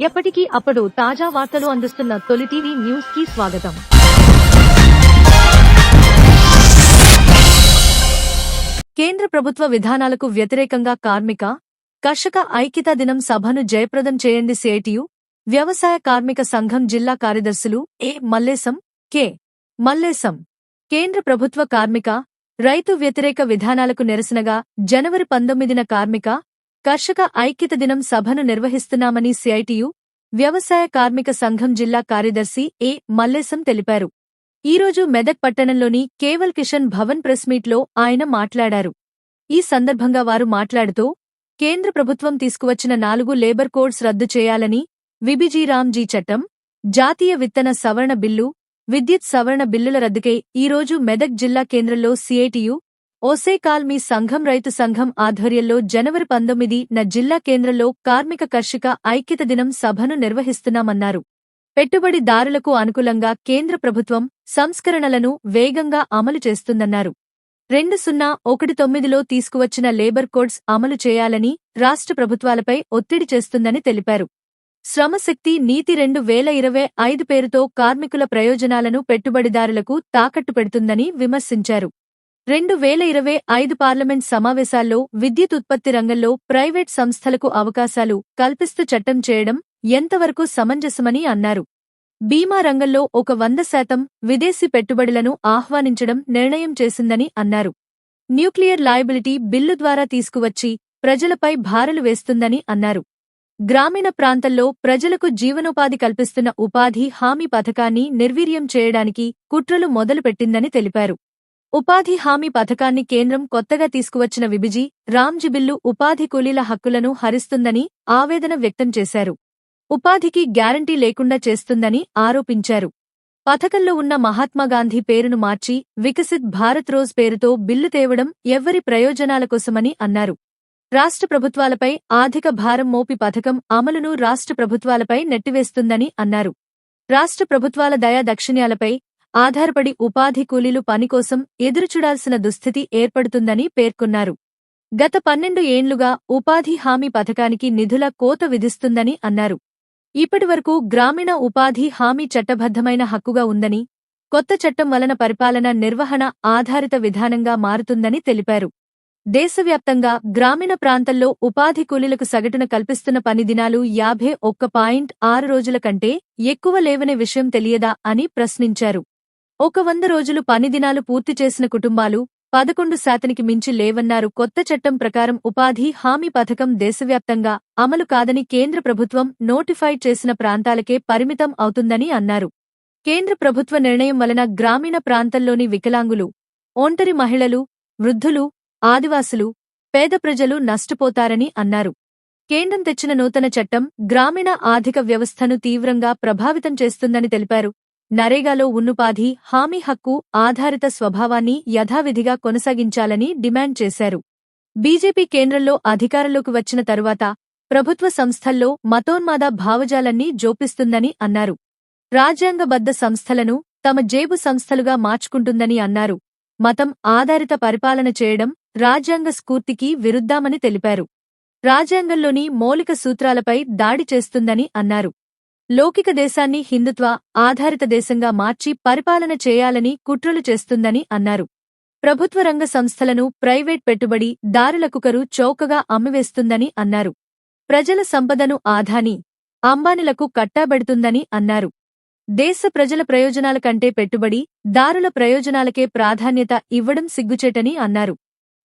ఎప్పటికీ అప్పుడు తాజా వార్తలు అందిస్తున్న తొలి టీవీ న్యూస్కి స్వాగతం. కేంద్ర ప్రభుత్వ విధానాలకు వ్యతిరేకంగా కార్మిక కర్షక ఐక్యతా దినం సభను జయప్రదం చేయండి సేటియు వ్యవసాయ కార్మిక సంఘం జిల్లా కార్యదర్శులు ఏ మల్లేశం కె మల్లేశం. కేంద్ర ప్రభుత్వ కార్మిక రైతు వ్యతిరేక విధానాలకు నిరసనగా జనవరి పంతొమ్మిదిన కార్మిక కర్షక ఐక్యత దినం సభను నిర్వహిస్తున్నామని సిఐటియు వ్యవసాయ కార్మిక సంఘం జిల్లా కార్యదర్శి ఏ మల్లేశం తెలిపారు. ఈరోజు మెదక్ పట్టణంలోని కేవల్ కిషన్ భవన్ ప్రెస్మీట్లో ఆయన మాట్లాడారు. ఈ సందర్భంగా వారు మాట్లాడుతూ కేంద్ర ప్రభుత్వం తీసుకువచ్చిన నాలుగు లేబర్ కోడ్స్ రద్దు చేయాలని విబిజీరామ్జీ చట్టం జాతీయ విత్తన సవరణ బిల్లు విద్యుత్ సవరణ బిల్లుల రద్దుకై ఈరోజు మెదక్ జిల్లా కేంద్రంలో సిఐటియు ఓసేకాల్ మీ సంఘం రైతు సంఘం ఆధ్వర్యంలో జనవరి పంతొమ్మిది న జిల్లా కేంద్రంలో కార్మిక కర్షిక ఐక్యత దినం సభను నిర్వహిస్తున్నామన్నారు. పెట్టుబడిదారులకు అనుకూలంగా కేంద్ర ప్రభుత్వం సంస్కరణలను వేగంగా అమలు చేస్తుందన్నారు. రెండు సున్నా ఒకటి తొమ్మిదిలో తీసుకువచ్చిన లేబర్ కోడ్స్ అమలు చేయాలని రాష్ట్ర ప్రభుత్వాలపై ఒత్తిడి చేస్తుందని తెలిపారు. శ్రమశక్తి నీతి రెండు వేల ఇరవై ఐదు పేరుతో కార్మికుల ప్రయోజనాలను పెట్టుబడిదారులకు తాకట్టు పెడుతుందని విమర్శించారు. రెండు వేల ఇరవై ఐదు పార్లమెంట్ సమావేశాల్లో విద్యుత్ ఉత్పత్తి రంగంలో ప్రైవేట్ సంస్థలకు అవకాశాలు కల్పిస్తూ చట్టం చేయడం ఎంతవరకు సమంజసమని అన్నారు. బీమా రంగంలో ఒక వంద శాతం విదేశీ పెట్టుబడులను ఆహ్వానించడం నిర్ణయం చేసిందని అన్నారు. న్యూక్లియర్ లయబిలిటీ బిల్లు ద్వారా తీసుకువచ్చి ప్రజలపై భారలు వేస్తుందని అన్నారు. గ్రామీణ ప్రాంతంలో ప్రజలకు జీవనోపాధి కల్పిస్తున్న ఉపాధి హామీ పథకాన్ని నిర్వీర్యం చేయడానికి కుట్రలు మొదలుపెట్టిందని తెలిపారు. ఉపాధి హామీ పథకాన్ని కేంద్రం కొత్తగా తీసుకువచ్చిన విభిజీ రామ్జీ బిల్లు ఉపాధి కూలీల హక్కులను హరిస్తుందని ఆవేదన వ్యక్తం చేశారు. ఉపాధికి గ్యారంటీ లేకుండా చేస్తుందని ఆరోపించారు. పథకంలో ఉన్న మహాత్మాగాంధీ పేరును మార్చి వికసిత్ భారత్ రోజ్ పేరుతో బిల్లు తేవడం ఎవ్వరి ప్రయోజనాల కోసమని అన్నారు. రాష్ట్ర ప్రభుత్వాలపై ఆర్థిక భారం మోపి పథకం అమలును రాష్ట్ర ప్రభుత్వాలపై నెట్టివేస్తుందని అన్నారు. రాష్ట్ర ప్రభుత్వాల దయా దక్షిణ్యాలపై ఆధారపడి ఉపాధి కూలీలు పనికోసం ఎదురుచూడాల్సిన దుస్థితి ఏర్పడుతుందని పేర్కొన్నారు. గత పన్నెండు ఏండ్లుగా ఉపాధి హామీ పథకానికి నిధుల కోత విధిస్తుందని అన్నారు. ఇప్పటివరకు గ్రామీణ ఉపాధి హామీ చట్టబద్ధమైన హక్కుగా ఉందని కొత్త చట్టం వలన పరిపాలన నిర్వహణ ఆధారిత విధానంగా మారుతుందని తెలిపారు. దేశవ్యాప్తంగా గ్రామీణ ప్రాంతాల్లో ఉపాధి కూలీలకు సగటున కల్పిస్తున్న పని దినాలు యాభై ఒక్క పాయింట్ ఆరు రోజుల కంటే ఎక్కువ లేవనే విషయం తెలియదా అని ప్రశ్నించారు. ఒక వంద రోజులు పనిదినాలు పూర్తి చేసిన కుటుంబాలు పదకొండు శాతానికి మించి లేవన్నారు. కొత్త చట్టం ప్రకారం ఉపాధి హామీ పథకం దేశవ్యాప్తంగా అమలు కాదని కేంద్ర ప్రభుత్వం నోటిఫై చేసిన ప్రాంతాలకే పరిమితం అవుతుందని అన్నారు. కేంద్ర ప్రభుత్వ నిర్ణయం వలన గ్రామీణ ప్రాంతంలోని వికలాంగులు ఒంటరి మహిళలు వృద్ధులు ఆదివాసులు పేద ప్రజలు నష్టపోతారని అన్నారు. కేంద్రం తెచ్చిన నూతన చట్టం గ్రామీణ ఆర్థిక వ్యవస్థను తీవ్రంగా ప్రభావితం చేస్తుందని తెలిపారు. నరేగాలో ఉన్నుపాధి హామీ హక్కు ఆధారిత స్వభావాన్ని యథావిధిగా కొనసాగించాలని డిమాండ్ చేశారు. బీజేపీ కేంద్రంలో అధికారంలోకి వచ్చిన తరువాత ప్రభుత్వ సంస్థల్లో మతోన్మాద భావజాలన్నీ జోపిస్తుందని అన్నారు. రాజ్యాంగబద్ధ సంస్థలను తమ జేబు సంస్థలుగా మార్చుకుంటుందని అన్నారు. మతం ఆధారిత పరిపాలన చేయడం రాజ్యాంగ స్ఫూర్తికి విరుద్దామని తెలిపారు. రాజ్యాంగంలోని మౌలిక సూత్రాలపై దాడి చేస్తుందని అన్నారు. లౌకిక దేశాన్ని హిందుత్వ ఆధారిత దేశంగా మార్చి పరిపాలన చేయాలని కుట్రలు చేస్తుందని అన్నారు. ప్రభుత్వ రంగ సంస్థలను ప్రైవేట్ పెట్టుబడి దారులకుకరు చౌకగా అమ్మివేస్తుందని అన్నారు. ప్రజల సంపదను ఆధాని అంబానిలకు కట్టాబెడుతుందని అన్నారు. దేశ ప్రజల ప్రయోజనాల కంటే పెట్టుబడి దారుల ప్రయోజనాలకే ప్రాధాన్యత ఇవ్వడం సిగ్గుచేటని అన్నారు.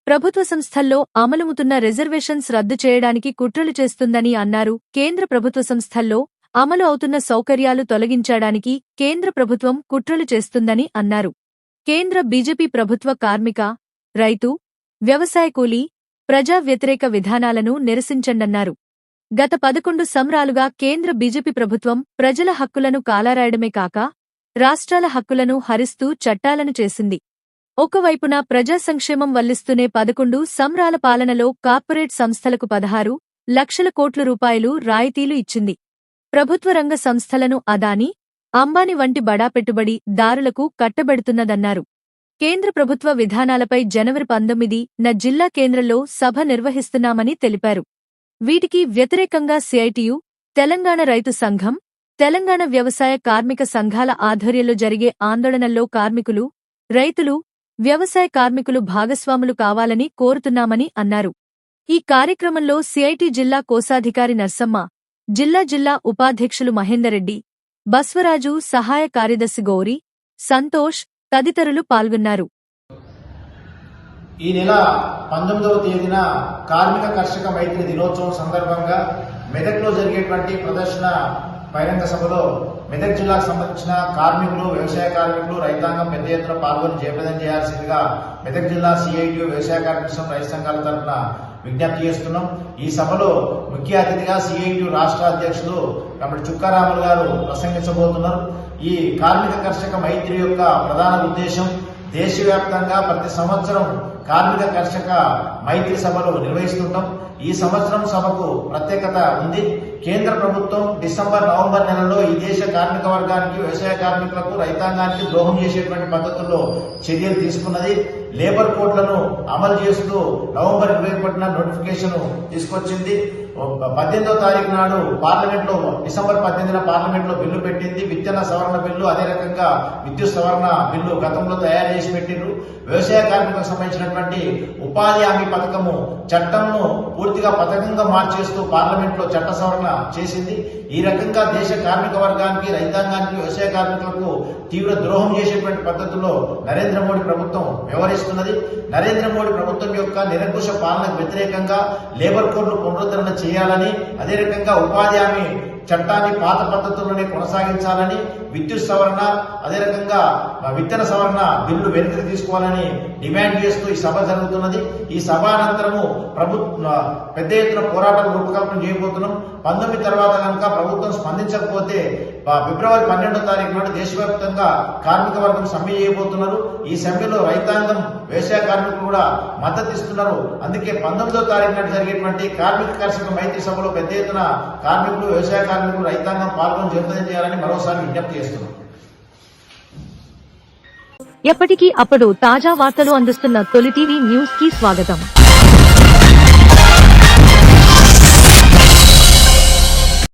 ప్రభుత్వ సంస్థల్లో అమలుముతున్న రిజర్వేషన్స్ రద్దు చేయడానికి కుట్రలు చేస్తుందని అన్నారు. కేంద్ర ప్రభుత్వ సంస్థల్లో అమలు అవుతున్న సౌకర్యాలు తొలగించడానికి కేంద్ర ప్రభుత్వం కుట్రలు చేస్తుందని అన్నారు. కేంద్ర బీజేపీ ప్రభుత్వ కార్మిక రైతు వ్యవసాయ కూలీ ప్రజా వ్యతిరేక విధానాలను నిరసించండన్నారు. గత పదకొండు సంవత్సరాలుగా కేంద్ర బీజేపీ ప్రభుత్వం ప్రజల హక్కులను కాలారాయడమే కాక రాష్ట్రాల హక్కులను హరిస్తూ చట్టాలను చేసింది. ఒకవైపున ప్రజా సంక్షేమం వల్లిస్తూనే పదకొండు సంవత్సరాల పాలనలో కార్పొరేట్ సంస్థలకు పదహారు లక్షల కోట్ల రూపాయలు రాయితీలు ఇచ్చింది. ప్రభుత్వ రంగ సంస్థలను అదాని అంబానీ వంటి బడా పెట్టుబడి దారులకు కట్టబెడుతున్నదన్నారు. కేంద్ర ప్రభుత్వ విధానాలపై జనవరి పంతొమ్మిది న జిల్లా కేంద్రంలో సభ నిర్వహిస్తున్నామని తెలిపారు. వీటికి వ్యతిరేకంగా సిఐటియు తెలంగాణ రైతు సంఘం తెలంగాణ వ్యవసాయ కార్మిక సంఘాల ఆధ్వర్యంలో జరిగే ఆందోళనల్లో కార్మికులు రైతులు వ్యవసాయ కార్మికులు భాగస్వాములు కావాలని కోరుతున్నామని అన్నారు. ఈ కార్యక్రమంలో సిఐటి జిల్లా కోశాధికారి నర్సమ్మ జిల్లా జిల్లా ఉపాధ్యక్షులు మహేందర్రెడ్డి బస్వరాజు సహాయ కార్యదర్శి గౌరి సంతోష్ తదితరులు పాల్గొన్నారు. ఈ నెల పంతొమ్మిదవ తేదీన కార్మిక కర్షక మైత్రి దినోత్సవం సందర్భంగా మెదక్లో జరిగేటువంటి ప్రదర్శన బహిరంగ సభలో మెదక్ జిల్లాకు సంబంధించిన కార్మికులు వ్యవసాయ కార్మికులు రైతాంగం పెద్ద ఎత్తున పాల్గొని జయప్రదం చేయాల్సిందిగా మెదక్ జిల్లా సిఐటి వ్యవసాయ కార్మిక సంఘం రైతు సంఘాల తరఫున విజ్ఞప్తి చేస్తున్నాం. ఈ సభలో ముఖ్య అతిథిగా సిఐటి రాష్ట్ర అధ్యక్షులు కాబట్టి చుక్కారాములు గారు ప్రసంగించబోతున్నారు. ఈ కార్మిక కర్షక మైత్రి యొక్క ప్రధాన ఉద్దేశం దేశవ్యాప్తంగా ప్రతి సంవత్సరం కార్మిక కర్షక మైత్రి సభలు నిర్వహిస్తుంటాం. ఈ సంవత్సరం సభకు ప్రత్యేకత ఉంది. కేంద్ర ప్రభుత్వం డిసెంబర్ నవంబర్ నెలలో ఈ దేశ కార్మిక వర్గానికి వ్యవసాయ కార్మికులకు రైతాంగానికి ద్రోహం చేసేటువంటి పద్ధతుల్లో చర్యలు తీసుకున్నది. లేబర్ కోడ్లను అమలు చేస్తూ నవంబర్ ఇరవై ఒకటిన నోటిఫికేషన్ తీసుకొచ్చింది. పద్దెనిమిదో తారీఖు నాడు పార్లమెంట్లో డిసెంబర్ పద్దెనిమిదిన పార్లమెంట్లో బిల్లు పెట్టింది. విత్తన సవరణ బిల్లు అదే రకంగా విద్యుత్ సవరణ బిల్లు గతంలో తయారు చేసి పెట్టిండ్రు. వ్యవసాయ కార్మికులకు సంబంధించినటువంటి ఉపాధి హామీ పథకము చట్టంను పూర్తిగా పథకంగా మార్చేస్తూ పార్లమెంట్లో చట్ట సవరణ చేసింది. ఈ రకంగా దేశ కార్మిక వర్గానికి రైతాంగానికి వ్యవసాయ కార్మికులకు తీవ్ర ద్రోహం చేసేటువంటి పద్ధతిలో నరేంద్ర మోడీ ప్రభుత్వం వ్యవహరిస్తున్నది. నరేంద్ర మోడీ ప్రభుత్వం యొక్క నిరంకుశ పాలనకు వ్యతిరేకంగా లేబర్ కోడ్ను పునరుద్ధరణ చేయాలని అదే రకంగా ఉపాధి హామీ చట్టాన్ని పాత పద్ధతుల్లోనే కొనసాగించాలని విద్యుత్ సవరణ అదే రకంగా విత్తన సవరణ బిల్లు వెనక్కి తీసుకోవాలని డిమాండ్ చేస్తూ ఈ సభ జరుగుతున్నది. ఈ సభ అనంతరము ప్రభుత్వ పెద్ద ఎత్తున పోరాటం రూపకల్పన చేయబోతున్నాం. పంతొమ్మిది తర్వాత కనుక ప్రభుత్వం స్పందించకపోతే ఫిబ్రవరి పన్నెండో తారీఖు నాడు దేశవ్యాప్తంగా కార్మిక వర్గం సమ్మె చేయబోతున్నారు. ఈ సమ్మెలో రైతాంగం వ్యవసాయ కార్మికులు కూడా మద్దతు ఇస్తున్నారు. అందుకే పంతొమ్మిదో తారీఖు నాడు జరిగేటువంటి కార్మిక కర్షక మైత్రి సభలో పెద్ద ఎత్తున కార్మికులు వ్యవసాయ కార్మికులు రైతాంగం పాల్గొని జయప్రదం చేయాలని మరోసారి విజ్ఞప్తి చేస్తున్నారు ఎప్పటికీ అప్పుడు తాజా వార్తలు అందిస్తున్న తొలి టీవీ న్యూస్కి స్వాగతం.